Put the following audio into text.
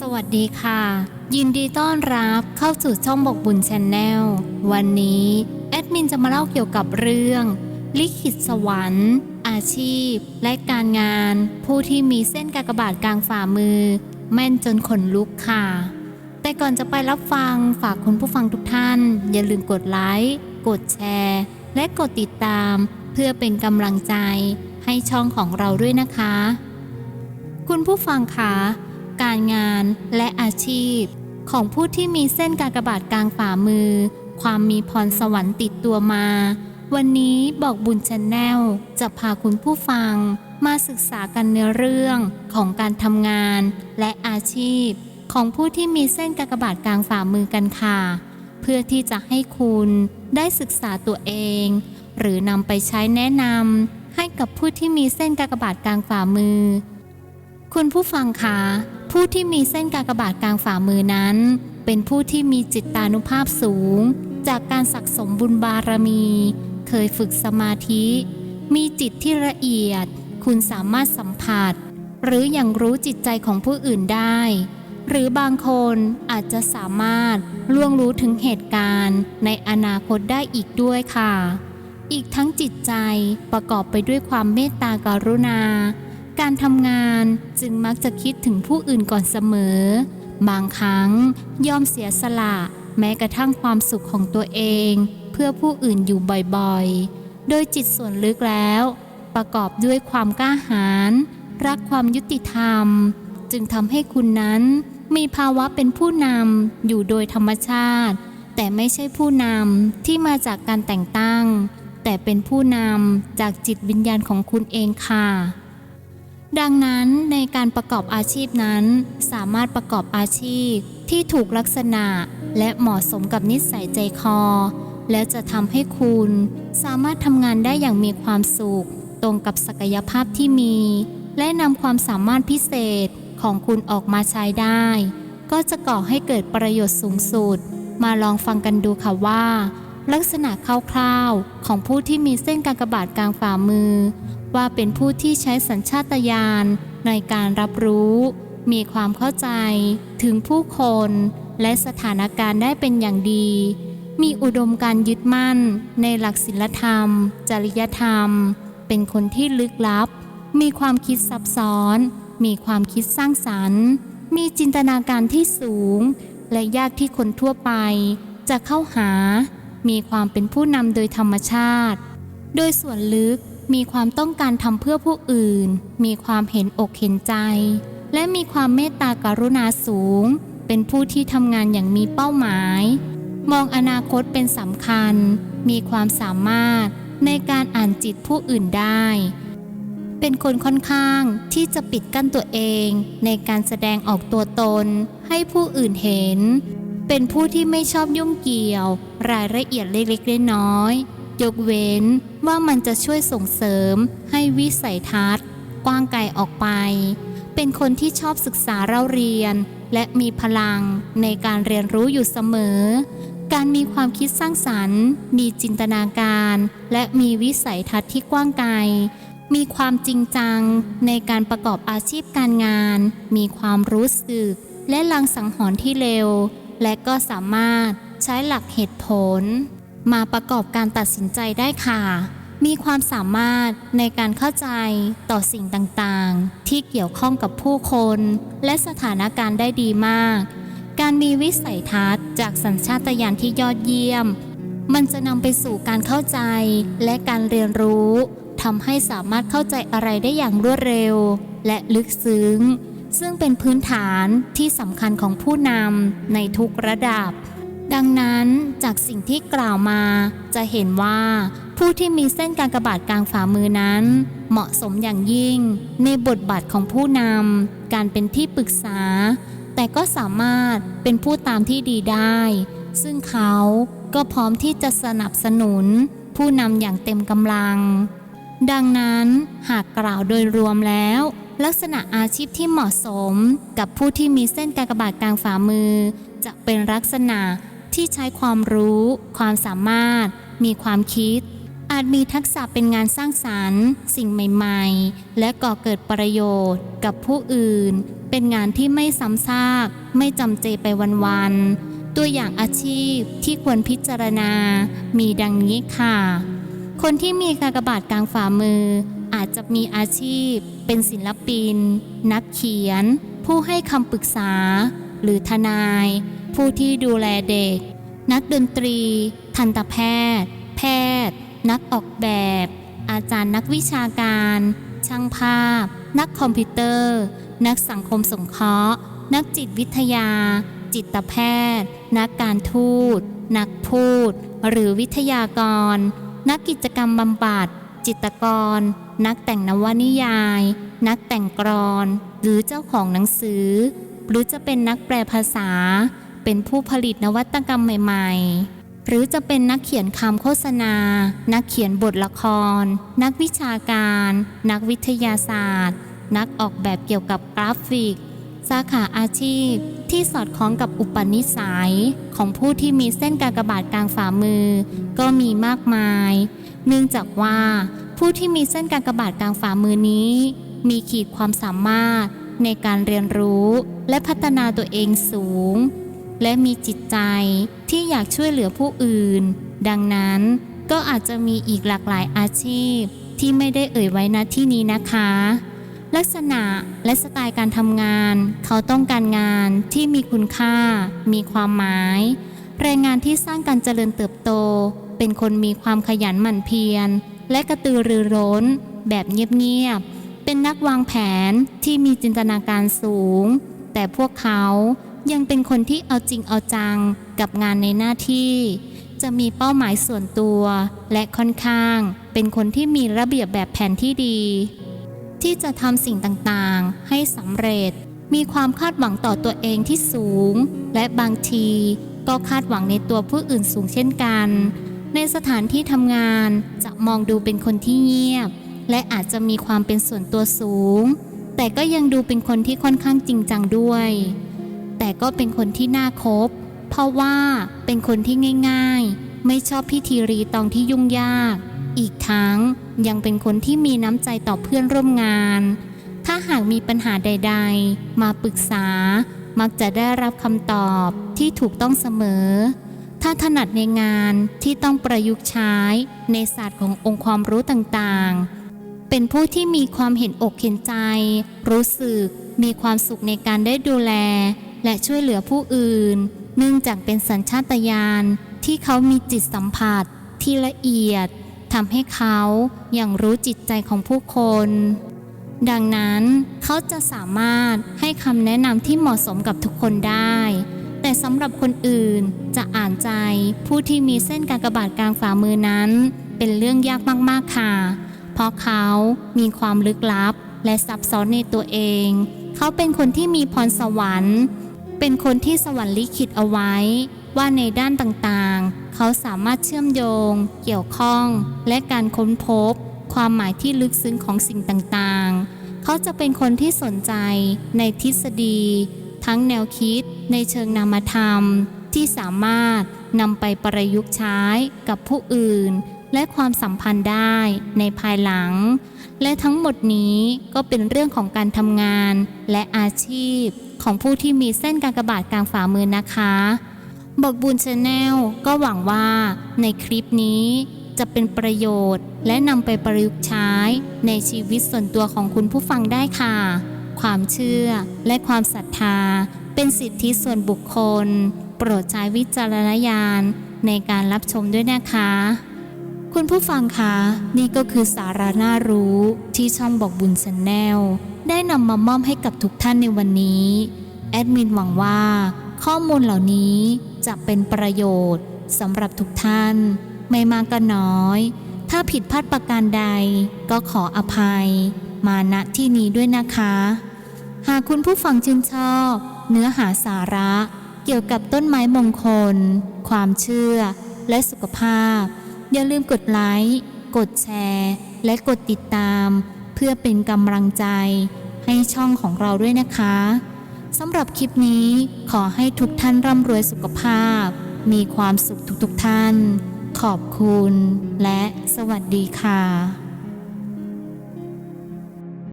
สวัสดีค่ะ ยินดีต้อนรับเข้าสู่ช่องบอกบุญชนแนลวันนี้ แอดมินจะมาเล่าเกี่ยวกับเรื่อง ลิขิตสวรรค์ อาชีพ และการงาน ผู้ที่มีเส้นกากบาทกลางฝ่ามือ แม่นจนขนลุกค่ะ แต่ก่อนจะไปรับฟังฝากคุณผู้ฟังทุกท่าน อย่าลืมกดไลค์กดแชร์ และกดติดตาม เพื่อเป็นกำลังใจให้ช่องของเราด้วยนะคะ คุณผู้ฟังคะ การงานและอาชีพ ของผู้ที่มีเส้นกากบาทกลางฝ่ามือ ความมีพรสวรรค์ติดตัวมา วันนี้บอกบุญชนแนลจะพาคุณผู้ฟัง มาศึกษากันในเรื่องของการทำงานและอาชีพ ของผู้ที่มีเส้นกากบาทกลางฝ่ามือกันค่ะ เพื่อที่จะให้คุณได้ศึกษาตัวเอง หรือนำไปใช้แนะนำให้กับผู้ที่มีเส้นกากบาทกลางฝ่ามือ คุณผู้ฟังคะ ผู้ที่มีเส้นกากบาทกลางฝ่ามือนั้น เป็นผู้ที่มีจิตตานุภาพสูง จากการสักสมบุญบารมี เคยฝึกสมาธิ มีจิตที่ละเอียด คุณสามารถสัมผัส หรืออย่างรู้จิตใจของผู้อื่นได้ หรือบางคนอาจจะสามารถล่วงรู้ถึงเหตุการณ์ในอนาคตได้อีกด้วยค่ะ อีกทั้งจิตใจประกอบไปด้วยความเมตตากรุณา การทำงานจึงมักจะคิดถึงผู้อื่นก่อนเสมอ บางครั้งยอมเสียสละแม้กระทั่งความสุขของตัวเอง เพื่อผู้อื่นอยู่บ่อยๆ โดยจิตส่วนลึกแล้ว ประกอบด้วยความกล้าหาญรักความยุติธรรม จึงทำให้คุณนั้นมีภาวะเป็นผู้นำอยู่โดยธรรมชาติ แต่ไม่ใช่ผู้นำที่มาจากการแต่งตั้ง แต่เป็นผู้นำจากจิตวิญญาณของคุณเองค่ะ ดังนั้นในการประกอบอาชีพนั้น สามารถประกอบอาชีพที่ถูกลักษณะและเหมาะสมกับนิสัยใจคอ และจะทำให้คุณสามารถทำงานได้อย่างมีความสุข ตรงกับศักยภาพที่มี และนำความสามารถพิเศษของคุณออกมาใช้ได้ ก็จะก่อให้เกิดประโยชน์สูงสุด มาลองฟังกันดูค่ะว่า ลักษณะคร่าวๆของผู้ที่มีเส้นการกระบาทกลางฝ่ามือ ว่าเป็นผู้ที่ใช้สัญชาตญาณในการรับรู้ มีความเข้าใจถึงผู้คน และสถานการณ์ได้เป็นอย่างดี มีอุดมการยึดมั่น ในหลักศีลธรรม จริยธรรม เป็นคนที่ลึกลับ มีความคิดซับซ้อน มีความคิดสร้างสรรค์ มีจินตนาการที่สูง และยากที่คนทั่วไป จะเข้าหา มีความเป็นผู้นำโดยธรรมชาติ โดยส่วนลึก มีความต้องการทำเพื่อผู้อื่น มีความเห็นอกเห็นใจ และมีความเมตตากรุณาสูง เป็นผู้ที่ทำงานอย่างมีเป้าหมาย มองอนาคตเป็นสำคัญ มีความสามารถในการอ่านจิตผู้อื่นได้ เป็นคนค่อนข้างที่จะปิดกั้นตัวเองในการแสดงออกตัวตน ให้ผู้อื่นเห็น เป็นผู้ที่ไม่ชอบยุ่งเกี่ยว รายละเอียดเล็กๆน้อยๆยกเว้น ว่ามันจะช่วยส่งเสริมให้วิสัยทัศน์ กว้างไกลออกไป เป็นคนที่ชอบศึกษาเล่าเรียน และมีพลังในการเรียนรู้อยู่เสมอ การมีความคิดสร้างสรรค์ มีจินตนาการ และมีวิสัยทัศน์ที่กว้างไกล มีความจริงจังในการประกอบอาชีพการงาน มีความรู้สึก และลังสังหรณ์ที่เร็ว และก็สามารถใช้หลักเหตุผลมาประกอบการตัดสินใจได้ค่ะ มีความสามารถในการเข้าใจต่อสิ่งต่างๆ ที่เกี่ยวข้องกับผู้คน และสถานการณ์ได้ดีมาก การมีวิสัยทัศน์จากสัญชาตญาณที่ยอดเยี่ยม มันจะนำไปสู่การเข้าใจและการเรียนรู้ทำให้สามารถเข้าใจอะไรได้อย่างรวดเร็ว และลึกซึ้ง ซึ่งเป็นพื้นฐานที่สำคัญของผู้นำในทุกระดับ ดังนั้นจากสิ่งที่กล่าวมาจะเห็นว่า ผู้ที่มีเส้นการกระบาทกลางฝ่ามือนั้น เหมาะสมอย่างยิ่ง ในบทบาทของผู้นำการเป็นที่ปรึกษา แต่ก็สามารถเป็นผู้ตามที่ดีได้ ซึ่งเขาก็พร้อมที่จะสนับสนุน ผู้นำอย่างเต็มกำลัง ดังนั้นหากกล่าวโดยรวมแล้ว ลักษณะอาชีพที่เหมาะสมกับผู้ที่มีเส้นการกระบาทกลางฝ่ามือ จะเป็นลักษณะ ที่ใช้ความรู้ ความสามารถ มีความคิด อาจมีทักษะเป็นงานสร้างสรรค์ สิ่งใหม่ๆ และก่อเกิดประโยชน์กับผู้อื่น เป็นงานที่ไม่ซ้ำซาก ไม่จำเจไปวันๆ ตัวอย่างอาชีพที่ควรพิจารณา มีดังนี้ค่ะ คนที่มีกากบาทกลางฝ่ามือ อาจจะมีอาชีพ เป็นศิลปิน นักเขียน ผู้ให้คำปรึกษา หรือทนาย ผู้ที่ดูแลเด็ก นักดนตรี ทันตแพทย์ แพทย์ นักออกแบบ อาจารย์นักวิชาการ ช่างภาพ นักคอมพิวเตอร์ นักสังคมสงเคราะห์ นักจิตวิทยา จิตแพทย์ นักการทูต นักพูด หรือวิทยากร นักกิจกรรมบำบัด จิตกร นักแต่งนวนิยาย นักแต่งกรอน หรือเจ้าของหนังสือ หรือจะเป็นนักแปลภาษา เป็นผู้ผลิตนวัตกรรมใหม่ๆ หรือจะเป็นนักเขียนคำโฆษณา นักเขียนบทละคร นักวิชาการ นักวิทยาศาสตร์ นักออกแบบเกี่ยวกับกราฟิก สาขาอาชีพที่สอดคล้องกับอุปนิสัย ของผู้ที่มีเส้นกากบาทกลางฝ่ามือ ก็มีมากมาย เนื่องจากว่าผู้ที่มีเส้นกากบาทกลางฝ่ามือนี้ มีขีดความสามารถในการเรียนรู้และพัฒนาตัวเองสูง และมีจิตใจที่อยากช่วยเหลือผู้อื่น ดังนั้นก็อาจจะมีอีกหลากหลายอาชีพ ที่ไม่ได้เอ่ยไว้ณที่นี้นะคะ ลักษณะและสไตล์การทำงาน เขาต้องการงานที่มีคุณค่า มีความหมาย แรงงานที่สร้างการเจริญเติบโต เป็นคนมีความขยันหมั่นเพียร และกระตือรือร้น แบบเงียบๆเป็นนักวางแผนที่มีจินตนาการสูง แต่พวกเขา ยังเป็นคนที่เอาจริงเอาจังกับงานในหน้าที่ จะมีเป้าหมายส่วนตัว และค่อนข้าง เป็นคนที่มีระเบียบแบบแผนที่ดี ที่จะทำสิ่งต่างๆ ให้สำเร็จ มีความคาดหวังต่อตัวเองที่สูง และบางทีก็คาดหวังในตัวผู้อื่นสูงเช่นกัน ในสถานที่ทำงานจะมองดูเป็นคนที่เงียบ และอาจจะมีความเป็นส่วนตัวสูง แต่ก็ยังดูเป็นคนที่ค่อนข้างจริงจังด้วย แต่ก็เป็นคนที่น่าคบ เพราะว่าเป็นคนที่ง่าย ๆ ไม่ชอบพิธีรีตองที่ยุ่งยาก อีกทั้งยังเป็นคนที่มีน้ำใจต่อเพื่อนร่วมงาน ถ้าหากมีปัญหาใด ๆ มาปรึกษา มักจะได้รับคำตอบที่ถูกต้องเสมอ ถ้าถนัดในงานที่ต้องประยุกต์ใช้ในศาสตร์ขององค์ความรู้ต่างๆเป็นผู้ที่มีความเห็นอกเห็นใจ รู้สึก มีความสุขในการได้ดูแล และช่วยเหลือผู้อื่น เนื่องจากเป็นสัญชาตญาณที่เขามีจิตสัมผัสที่ละเอียดทำให้เขาอย่างรู้จิตใจของผู้คน ดังนั้นเขาจะสามารถให้คำแนะนำที่เหมาะสมกับทุกคนได้ แต่สำหรับคนอื่นจะอ่านใจผู้ที่มีเส้นการกระบาทกลางฝ่ามือนั้น เป็นเรื่องยากมากๆค่ะ เพราะเขามีความลึกลับและซับซ้อนในตัวเอง เขาเป็นคนที่มีพรสวรรค์ เป็นคนที่สวรรค์ลิขิตเอาไว้ ว่าในด้านต่างๆ เขาสามารถเชื่อมโยง เกี่ยวข้อง และการค้นพบ ความหมายที่ลึกซึ้งของสิ่งต่างๆ เขาจะเป็นคนที่สนใจในทฤษฎี ทั้งแนวคิด ในเชิงนามธรรม ที่สามารถนำไปประยุกต์ใช้กับผู้อื่น และความสัมพันธ์ได้ในภายหลัง และทั้งหมดนี้ก็เป็นเรื่องของการทำงานและอาชีพของผู้ที่มีเส้นการกระบาทกลางฝ่ามือนะคะบอกบุญชาแนลก็หวังว่าในคลิปนี้จะเป็นประโยชน์ และนำไปประยุกต์ใช้ในชีวิตส่วนตัวของคุณผู้ฟังได้ค่ะ ความเชื่อและความศรัทธา เป็นสิทธิส่วนบุคคล โปรดใช้วิจารณญาณในการรับชมด้วยนะคะ คุณผู้ฟังคะ นี่ก็คือสาระน่ารู้ที่ช่องบอกบุญชนแนลได้นำมามอบให้กับทุกท่านในวันนี้ แอดมินหวังว่า ข้อมูลเหล่านี้จะเป็นประโยชน์สำหรับทุกท่าน ไม่มากก็น้อย ถ้าผิดพลาดประการใด ก็ขออภัย มาณที่นี้ด้วยนะคะ หากคุณผู้ฟังชื่นชอบ เนื้อหาสาระ เกี่ยวกับต้นไม้มงคล ความเชื่อ และสุขภาพ อย่าลืมกดไลค์ กดแชร์ และกดติดตาม เพื่อเป็นกำลังใจ ให้ช่องของเราด้วยนะคะสำหรับคลิปนี้ขอให้ทุกท่านร่ำรวยสุขภาพ มีความสุขทุกๆท่าน ขอบคุณ และสวัสดีค่ะ